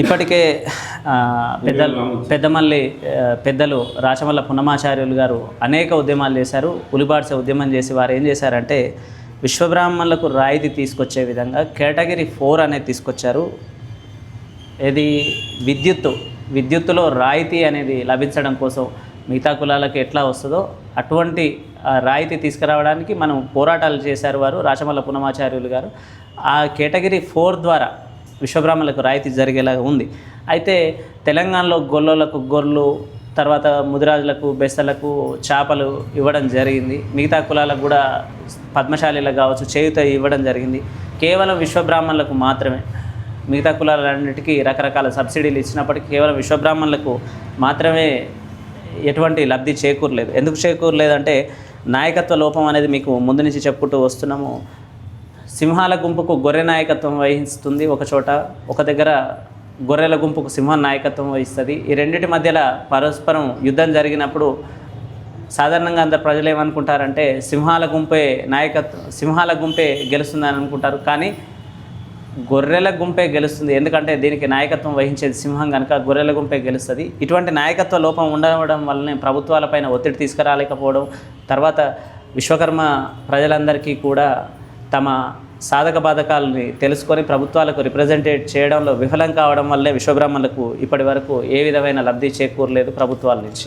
ఇప్పటికే పెద్ద పెద్దలు పెద్దమల్లి పెద్దలు రాచమల్ల పున్నమాచార్యులు గారు అనేక ఉద్యమాలు చేశారు. ఉలిబాడ్స ఉద్యమం చేసి వారు ఏం చేశారంటే విశ్వబ్రాహ్మణులకు రాయితీ తీసుకొచ్చే విధంగా కేటగిరీ ఫోర్ అనేది తీసుకొచ్చారు. ఇది విద్యుత్తు. విద్యుత్తులో రాయితీ అనేది లభించడం కోసం మిగతా కులాలకు ఎట్లా వస్తుందో అటువంటి రాయితీ తీసుకురావడానికి మనం పోరాటాలు చేశారు వారు రాచమల్ల పునమాచార్యులు గారు. ఆ కేటగిరీ ఫోర్ ద్వారా విశ్వబ్రాహ్మణులకు రాయితీ జరిగేలాగా ఉంది. అయితే తెలంగాణలో గొల్లలకు గొర్రెలు తర్వాత ముదిరాజులకు బెస్తలకు చేపలు ఇవ్వడం జరిగింది. మిగతా కులాలకు కూడా పద్మశాలీలకు కావచ్చు చేయుత ఇవ్వడం జరిగింది. కేవలం విశ్వబ్రాహ్మణులకు మాత్రమే. మిగతా కులాలన్నిటికీ రకరకాల సబ్సిడీలు ఇచ్చినప్పటికీ కేవలం విశ్వబ్రాహ్మణులకు మాత్రమే ఎటువంటి లబ్ధి చేకూరలేదు. ఎందుకు చేకూరలేదంటే నాయకత్వ లోపం అనేది మీకు ముందు నుంచి చెప్పుకుంటూ వస్తున్నాము. సింహాల గుంపుకు గొర్రె నాయకత్వం వహిస్తుంది ఒక చోట ఒక దగ్గర గొర్రెల గుంపుకు సింహం నాయకత్వం వహిస్తుంది. ఈ రెండింటి మధ్యలో పరస్పరం యుద్ధం జరిగినప్పుడు సాధారణంగా అందరు ప్రజలు ఏమనుకుంటారంటే సింహాల గుంపే నాయకత్వం సింహాల గుంపే గెలుస్తుందని అనుకుంటారు. కానీ గొర్రెల గుంపే గెలుస్తుంది. ఎందుకంటే దీనికి నాయకత్వం వహించేది సింహం కనుక గొర్రెల గుంపే గెలుస్తుంది. ఇటువంటి నాయకత్వ లోపం ఉండడం వల్లనే ప్రభుత్వాలపైన ఒత్తిడి తీసుకురాలేకపోవడం తర్వాత విశ్వకర్మ ప్రజలందరికీ కూడా తమ సాధక బాధకాలని తెలుసుకొని ప్రభుత్వాలకు రిప్రజెంటేట్ చేయడంలో విఫలం కావడం వల్లే విశ్వబ్రాహ్మణులకు ఇప్పటి వరకు ఏ విధమైన లబ్ధి చేకూరలేదు ప్రభుత్వాల నుంచి.